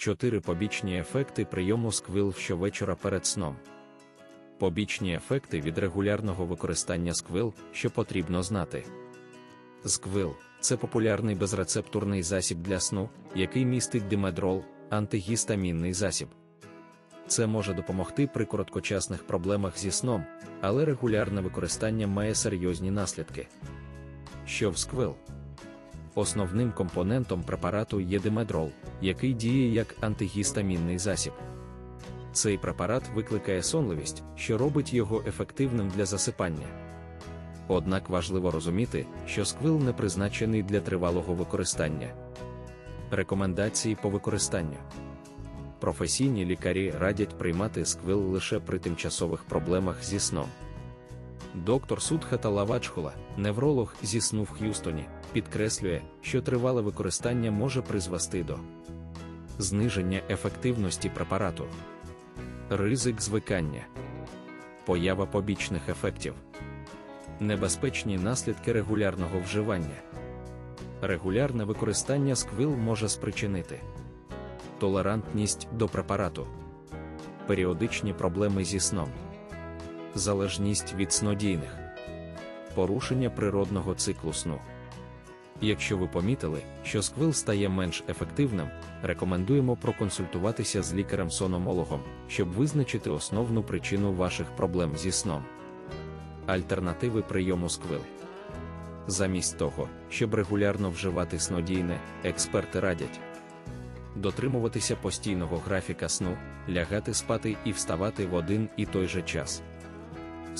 4 побічні ефекти прийому сквил щовечора перед сном. Побічні ефекти від регулярного використання сквил, що потрібно знати. Сквил це популярний безрецептурний засіб для сну, який містить димедрол, антигістамінний засіб. Це може допомогти при короткочасних проблемах зі сном, але регулярне використання має серйозні наслідки. Що в сквил? Основним компонентом препарату є димедрол, який діє як антигістамінний засіб. Цей препарат викликає сонливість, що робить його ефективним для засипання. Однак важливо розуміти, що сквил не призначений для тривалого використання. Рекомендації по використанню. Професійні лікарі радять приймати сквил лише при тимчасових проблемах зі сном. Доктор Судхата Лавачхула, невролог зі сну в Х'юстоні, підкреслює, що тривале використання може призвести до зниження ефективності препарату, ризик звикання, поява побічних ефектів, небезпечні наслідки регулярного вживання. Регулярне використання сквил може спричинити толерантність до препарату, періодичні проблеми зі сном, залежність від снодійних, порушення природного циклу сну. Якщо ви помітили, що сквил стає менш ефективним, рекомендуємо проконсультуватися з лікарем-сономологом, щоб визначити основну причину ваших проблем зі сном. Альтернативи прийому сквил. Замість того, щоб регулярно вживати снодійне, експерти радять дотримуватися постійного графіка сну, лягати спати і вставати в один і той же час.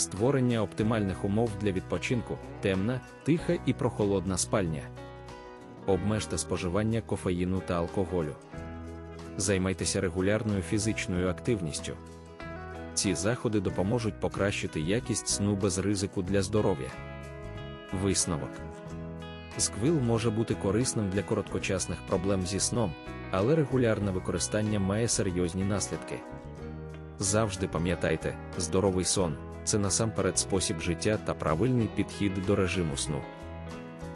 Створення оптимальних умов для відпочинку, темна, тиха і прохолодна спальня. Обмежте споживання кофеїну та алкоголю. Займайтеся регулярною фізичною активністю. Ці заходи допоможуть покращити якість сну без ризику для здоров'я. Висновок. Сквил може бути корисним для короткочасних проблем зі сном, але регулярне використання має серйозні наслідки. Завжди пам'ятайте, здоровий сон це насамперед спосіб життя та правильний підхід до режиму сну.